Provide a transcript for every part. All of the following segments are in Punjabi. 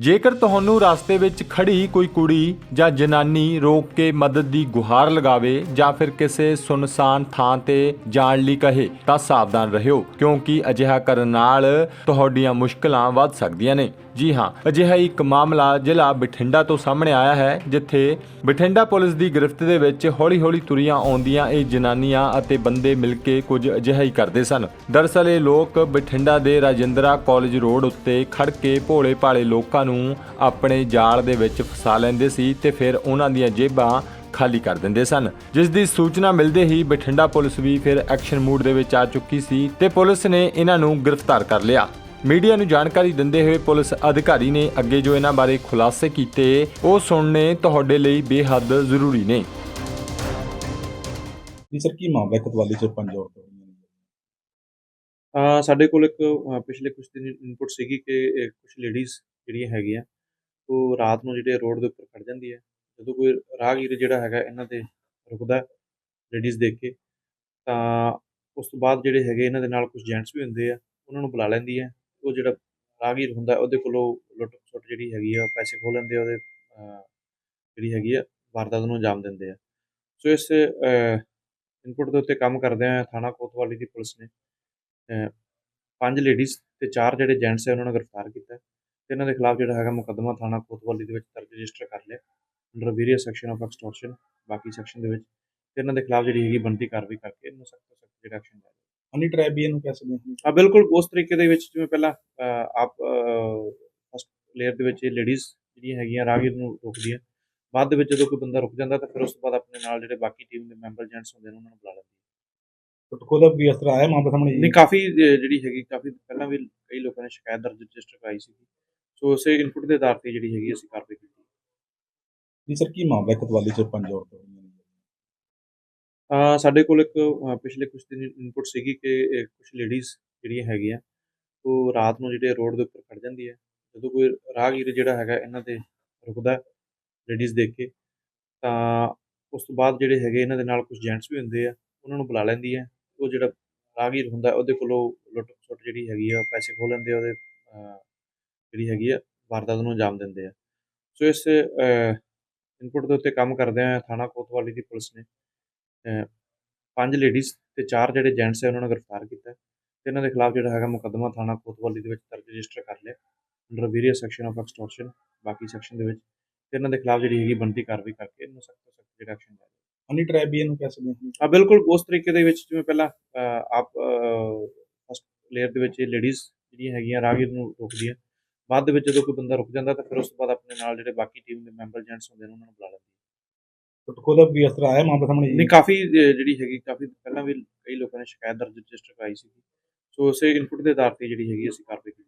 ਜੇਕਰ ਤੁਹਾਨੂੰ ਰਸਤੇ ਵਿੱਚ ਖੜੀ ਕੋਈ ਕੁੜੀ ਜਾਂ ਜਨਾਨੀ ਰੋਕ ਕੇ ਮਦਦ ਦੀ ਗੁਹਾਰ ਲਗਾਵੇ ਜਾਂ ਫਿਰ ਕਿਸੇ ਸੁਨਸਾਨ ਥਾਂ ਤੇ ਜਾਣ ਲਈ ਕਹੇ, ਤਾਂ ਸਾਵਧਾਨ ਰਹਿਓ, ਕਿਉਂਕਿ ਅਜਿਹਾ ਕਰਨ ਨਾਲ ਤੁਹਾਡੀਆਂ ਮੁਸ਼ਕਲਾਂ ਵੱਧ ਸਕਦੀਆਂ ਨੇ। ਜੀ ਹਾਂ, ਅਜਿਹਾ ਇੱਕ ਮਾਮਲਾ ਜ਼ਿਲ੍ਹਾ ਬਠਿੰਡਾ ਤੋਂ ਸਾਹਮਣੇ ਆਇਆ ਹੈ, ਜਿੱਥੇ ਬਠਿੰਡਾ ਪੁਲਿਸ ਦੀ ਗ੍ਰਿਫਤ ਦੇ ਵਿੱਚ ਹੌਲੀ-ਹੌਲੀ ਤੁਰੀਆਂ ਆਉਂਦੀਆਂ, ਇਹ ਜਨਾਨੀਆਂ ਅਤੇ ਬੰਦੇ ਮਿਲ ਕੇ ਕੁਝ ਅਜਿਹਾ ਹੀ ਕਰਦੇ ਸਨ। ਦਰਅਸਲ ਇਹ ਲੋਕ ਬਠਿੰਡਾ ਦੇ ਰਾਜਿੰਦਰਾ ਕਾਲਜ ਰੋਡ ਉੱਤੇ ਖੜ ਕੇ ਭੋਲੇ ਭਾਲੇ ਲੋਕਾਂ ਨੂੰ ਆਪਣੇ ਜਾਲ ਦੇ ਵਿੱਚ ਫਸਾ ਲੈਂਦੇ ਸੀ ਤੇ ਫਿਰ ਉਹਨਾਂ ਦੀਆਂ ਜੇਬਾਂ ਖਾਲੀ ਕਰ ਦਿੰਦੇ ਸਨ। ਜਿਸ ਦੀ ਸੂਚਨਾ ਮਿਲਦੇ ਹੀ ਬਠਿੰਡਾ ਪੁਲਿਸ ਵੀ ਫਿਰ ਐਕਸ਼ਨ ਮੂਡ ਦੇ ਵਿੱਚ ਆ ਚੁੱਕੀ ਸੀ ਤੇ ਪੁਲਿਸ ਨੇ ਇਹਨਾਂ ਨੂੰ ਗ੍ਰਿਫਤਾਰ ਕਰ ਲਿਆ। ਮੀਡੀਆ ਨੂੰ ਜਾਣਕਾਰੀ ਦਿੰਦੇ ਹੋਏ ਪੁਲਿਸ ਅਧਿਕਾਰੀ ਨੇ ਅੱਗੇ ਜੋ ਇਹਨਾਂ ਬਾਰੇ ਖੁਲਾਸੇ ਕੀਤੇ ਉਹ ਸੁਣਨੇ ਤੁਹਾਡੇ ਲਈ ਬੇਹੱਦ ਜ਼ਰੂਰੀ ਨੇ। ਜੀ ਸਰ ਕੀ ਮਾਮਲਾ ਹੈ ਕਤਵਾਲੀ ਚ ਪੰਜ ਔਰਤਾਂ ਹੋਈਆਂ ਨੇ ਅ, ਸਾਡੇ ਕੋਲ ਇੱਕ ਪਿਛਲੇ ਕੁਝ ਦਿਨ ਇਨਪੁਟ ਸੀਗੀ ਕਿ ਕੁਝ ਲੇਡੀਜ਼ ਜਿਹੜੀਆਂ ਹੈਗੀਆਂ ਉਹ ਰਾਤ ਨੂੰ ਜਿਹੜੇ ਰੋਡ ਦੇ ਉੱਪਰ ਖੜ ਜਾਂਦੀ ਹੈ। ਜਦੋਂ ਕੋਈ ਰਾਹਗੀਰ ਜਿਹੜਾ ਹੈਗਾ ਇਹਨਾਂ ਤੇ ਰੁਕਦਾ ਲੇਡੀਜ਼ ਦੇਖ ਕੇ ਤਾਂ ਉਸ ਤੋਂ ਬਾਅਦ ਜਿਹੜੇ ਹੈਗੇ ਇਹਨਾਂ ਦੇ ਨਾਲ ਕੁਝ ਜੈਂਟਸ ਵੀ ਹੁੰਦੇ ਆ ਉਹਨਾਂ ਨੂੰ ਬੁਲਾ ਲੈਂਦੀ ਹੈ। ਉਹ ਜਿਹੜਾ ਰਾਹਗੀਰ ਹੁੰਦਾ, ਉਹਦੇ ਕੋਲੋਂ ਲੁੱਟ ਖਸੁੱਟ ਜਿਹੜੀ ਹੈਗੀ ਆ ਪੈਸੇ ਖੋਹ ਲੈਂਦੇ ਆ, ਉਹਦੇ ਜਿਹੜੀ ਹੈਗੀ ਆ, ਵਾਰਦਾਤ ਨੂੰ ਅੰਜਾਮ ਦਿੰਦੇ ਆ। ਸੋ ਇਸ ਇਨਪੁਟ ਦੇ ਉੱਤੇ ਕੰਮ ਕਰਦੇ ਆ ਥਾਣਾ ਕੋਤਵਾਲੀ ਦੀ ਪੁਲਿਸ ਨੇ। ਪੰਜ ਲੇਡੀਜ਼ ਤੇ ਚਾਰ ਜਿਹੜੇ ਜੈਂਟਸ ਆ, ਉਹਨਾਂ ਨੂੰ ਗ੍ਰਿਫਤਾਰ ਕੀਤਾ। ਹੈ ਤੇ ਇਹਨਾਂ ਦੇ ਖਿਲਾਫ ਜਿਹੜਾ ਹੈਗਾ ਮੁਕੱਦਮਾ ਥਾਣਾ ਕੋਤਵਾਲੀ ਦੇ ਵਿੱਚ ਦਰਜ ਰਜਿਸਟਰ ਕਰ ਲਿਆ under various section of extortion ਬਾਕੀ ਸੈਕਸ਼ਨ ਦੇ ਵਿੱਚ। ਤੇ ਇਹਨਾਂ ਦੇ ਖਿਲਾਫ ਜਿਹੜੀ ਹੈਗੀ ਬਣਦੀ ਕਾਰਵਾਈ ਕਰਕੇ ਇਹਨੂੰ ਸਖਤ ਸਖਤ ਜਿਹੜਾ ਐਕਸ਼ਨ ਲਿਆ ਹਨੀ ਟ੍ਰੈਪ ਵੀ ਇਹਨੂੰ ਕਹਿ ਸਕਦੇ ਹਾਂ। ਆ ਬਿਲਕੁਲ ਉਸ ਤਰੀਕੇ ਦੇ ਵਿੱਚ ਜਿਵੇਂ ਪਹਿਲਾਂ ਆਪ ਫਸਟ ਲੇਅਰ ਦੇ ਵਿੱਚ ਇਹ ਲੇਡੀਜ਼ ਜਿਹੜੀਆਂ ਹੈਗੀਆਂ ਰਾਹਗੀਰ ਨੂੰ ਰੋਕਦੀਆਂ। ਬਾਅਦ ਦੇ ਵਿੱਚ ਜਦੋਂ ਕੋਈ ਬੰਦਾ ਰੁਕ ਜਾਂਦਾ ਤਾਂ ਫਿਰ ਉਸ ਤੋਂ ਬਾਅਦ ਆਪਣੇ ਨਾਲ ਜਿਹੜੇ ਬਾਕੀ ਟੀਮ ਦੇ ਮੈਂਬਰ ਜੈਂਟਸ ਹੁੰਦੇ ਨੇ ਉਹਨਾਂ ਨੂੰ ਬੁਲਾ ਲੈਂਦੀ ਟੁੱਟਕੋ ਦਾ ਵੀ ਇਸ ਤਰ੍ਹਾਂ ਆਇਆ ਮਾਮਲਾ ਸਾਹਮਣੇ ਨਹੀਂ ਕਾਫੀ ਜਿਹੜੀ ਹੈਗੀ ਕਾਫੀ ਪਹਿਲਾਂ ਵੀ ਕਈ ਲੋਕਾਂ ਨੇ ਸ਼ਿਕਾਇਤ ਦਰਜ ਰਜਿਸਟਰ ਕਰਾਈ ਸੀ ਸੋ ਉਸੇ ਇਨਪੁਟ ਦੇ ਆਧਾਰ ਤੇ ਜਿਹੜੀ ਹੈਗੀ ਅਸੀਂ ਕਾਰਵਾਈ ਕੀਤੀ। ਜੀ ਸਰ ਕੀ ਮਾਮਲਾ ਕਤਵਾਲੀ ਚ ਪੰਜ ਔਰਤਾਂ ਸਾਡੇ ਕੋਲ ਇੱਕ ਪਿਛਲੇ ਕੁਝ ਦਿਨ ਇਨਪੁਟ ਸੀਗੀ ਕਿ ਕੁਝ ਲੇਡੀਜ਼ ਜਿਹੜੀਆਂ ਹੈਗੀਆਂ, ਉਹ ਰਾਤ ਨੂੰ ਜਿਹੜੇ ਰੋਡ ਦੇ ਉੱਪਰ ਖੜ ਜਾਂਦੀ ਹੈ। ਜਦੋਂ ਕੋਈ ਰਾਹਗੀਰ ਜਿਹੜਾ ਹੈਗਾ ਇਹਨਾਂ ਤੇ ਰੁਕਦਾ ਲੇਡੀਜ਼ ਦੇਖ ਕੇ, ਤਾਂ ਉਸ ਤੋਂ ਬਾਅਦ ਜਿਹੜੇ ਹੈਗੇ ਇਹਨਾਂ ਦੇ ਨਾਲ ਕੁਝ ਜੈਂਟਸ ਵੀ ਹੁੰਦੇ ਆ, ਉਹਨਾਂ ਨੂੰ ਬੁਲਾ ਲੈਂਦੀ ਹੈ। ਉਹ ਜਿਹੜਾ ਰਾਹਗੀਰ ਹੁੰਦਾ, ਉਹਦੇ ਕੋਲੋਂ ਲੁੱਟ ਖਸੁੱਟ ਜਿਹੜੀ ਹੈਗੀ ਆ ਪੈਸੇ ਖੋਹ ਲੈਂਦੇ ਆ, ਉਹਦੇ ਜਿਹੜੀ ਹੈਗੀ ਆ, ਵਾਰਦਾਤ ਨੂੰ ਅੰਜਾਮ ਦਿੰਦੇ ਆ। ਸੋ ਇਸ ਇਨਪੁਟ ਦੇ ਉੱਤੇ ਕੰਮ ਕਰਦੇ ਆ ਥਾਣਾ ਕੋਤਵਾਲੀ ਦੀ ਪੁਲਿਸ ਨੇ। ਪੰਜ ਲੇਡੀਜ਼ ਤੇ ਚਾਰ ਜਿਹੜੇ ਜੈਂਟਸ ਹੈ ਉਹਨਾਂ ਨੂੰ ਗ੍ਰਿਫਤਾਰ ਕੀਤਾ ਤੇ ਇਹਨਾਂ ਦੇ ਖਿਲਾਫ ਜਿਹੜਾ ਹੈਗਾ ਮੁਕੱਦਮਾ ਥਾਣਾ ਕੋਤਵਾਲੀ ਦੇ ਵਿੱਚ ਦਰਜ ਰਜਿਸਟਰ ਕਰ ਲਿਆ under various section of extortion ਬਾਕੀ ਸੈਕਸ਼ਨ ਦੇ ਵਿੱਚ ਤੇ ਇਹਨਾਂ ਦੇ ਖਿਲਾਫ ਜਿਹੜੀ ਹੈਗੀ ਬਣਦੀ ਕਾਰਵਾਈ ਕਰਕੇ ਇਹਨੂੰ ਸਖਤ ਤੋਂ ਸਖਤ ਜਿਹੜਾ ਐਕਸ਼ਨ ਲਿਆ ਹਨੀ ਵੀ ਇਹਨੂੰ ਕਹਿ ਸਕਦੇ ਹਾਂ। ਆ ਬਿਲਕੁਲ ਉਸ ਤਰੀਕੇ ਦੇ ਵਿੱਚ ਜਿਵੇਂ ਪਹਿਲਾਂ ਆਪ ਫਸਟ ਲੇਅਰ ਦੇ ਵਿੱਚ ਇਹ ਲੇਡੀਜ਼ ਜਿਹੜੀਆਂ ਹੈਗੀਆਂ ਰਾਹਗੀਰ ਨੂੰ ਰੋਕਦੀਆਂ ਬਾਅਦ ਦੇ ਵਿੱਚ ਜਦੋਂ ਕੋਈ ਬੰਦਾ ਰੁਕ ਜਾਂਦਾ ਤਾਂ ਫਿਰ ਉਸ ਤੋਂ ਬਾਅਦ ਆਪਣੇ ਨਾਲ ਜਿਹੜੇ ਬਾਕੀ ਟੀਮ ਦੇ ਮੈਂਬਰ ਜੈਂਟਸ ਹੁੰਦੇ ਨੇ ਉਹਨਾਂ ਨੂੰ ਬੁਲਾ ਲੈਂਦੀ ਹੈ ਟੁੱਟਕੋ ਦਾ ਵੀ ਇਸ ਤਰ੍ਹਾਂ ਆਇਆ ਮਾਮਲਾ ਸਾਹਮਣੇ ਨਹੀਂ ਕਾਫੀ ਜਿਹੜੀ ਹੈਗੀ ਕਾਫੀ ਪਹਿਲਾਂ ਵੀ ਕਈ ਲੋਕਾਂ ਨੇ ਸ਼ਿਕਾਇਤ ਦਰਜ ਰਜਿਸਟਰ ਕਰਾਈ ਸੀ ਸੋ ਉਸੇ ਇਨਪੁਟ ਦੇ ਆਧਾਰ ਤੇ ਜਿਹੜੀ ਹੈਗੀ ਅਸੀਂ ਕਾਰਵਾਈ ਕੀਤੀ।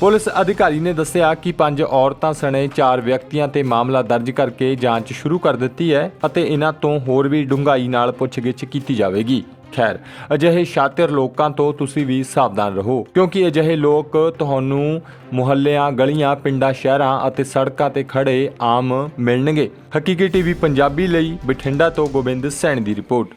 ਪੁਲਿਸ ਅਧਿਕਾਰੀ ਨੇ ਦੱਸਿਆ ਕਿ ਪੰਜ ਔਰਤਾਂ ਸਣੇ ਚਾਰ ਵਿਅਕਤੀਆਂ ਤੇ ਮਾਮਲਾ ਦਰਜ ਕਰਕੇ ਜਾਂਚ ਸ਼ੁਰੂ ਕਰ ਦਿੱਤੀ ਹੈ ਅਤੇ ਇਹਨਾਂ ਤੋਂ ਹੋਰ ਵੀ ਡੂੰਘਾਈ ਨਾਲ ਪੁੱਛਗਿੱਛ ਕੀਤੀ ਜਾਵੇਗੀ। ਖੈਰ, ਅਜਿਹੇ ਸ਼ਾਤਿਰ ਲੋਕਾਂ ਤੋਂ ਤੁਸੀਂ ਵੀ ਸਾਵਧਾਨ ਰਹੋ, ਕਿਉਂਕਿ ਅਜਿਹੇ ਲੋਕ ਤੁਹਾਨੂੰ ਮੁਹੱਲਿਆਂ, ਗਲੀਆਂ, ਪਿੰਡਾਂ, ਸ਼ਹਿਰਾਂ ਅਤੇ ਸੜਕਾਂ ਤੇ ਖੜੇ ਆਮ ਮਿਲਣਗੇ। ਹਕੀਕੀ ਟੀਵੀ ਪੰਜਾਬੀ ਲਈ ਬਠਿੰਡਾ ਤੋਂ ਗੋਬਿੰਦ ਸੈਣ ਦੀ ਰਿਪੋਰਟ।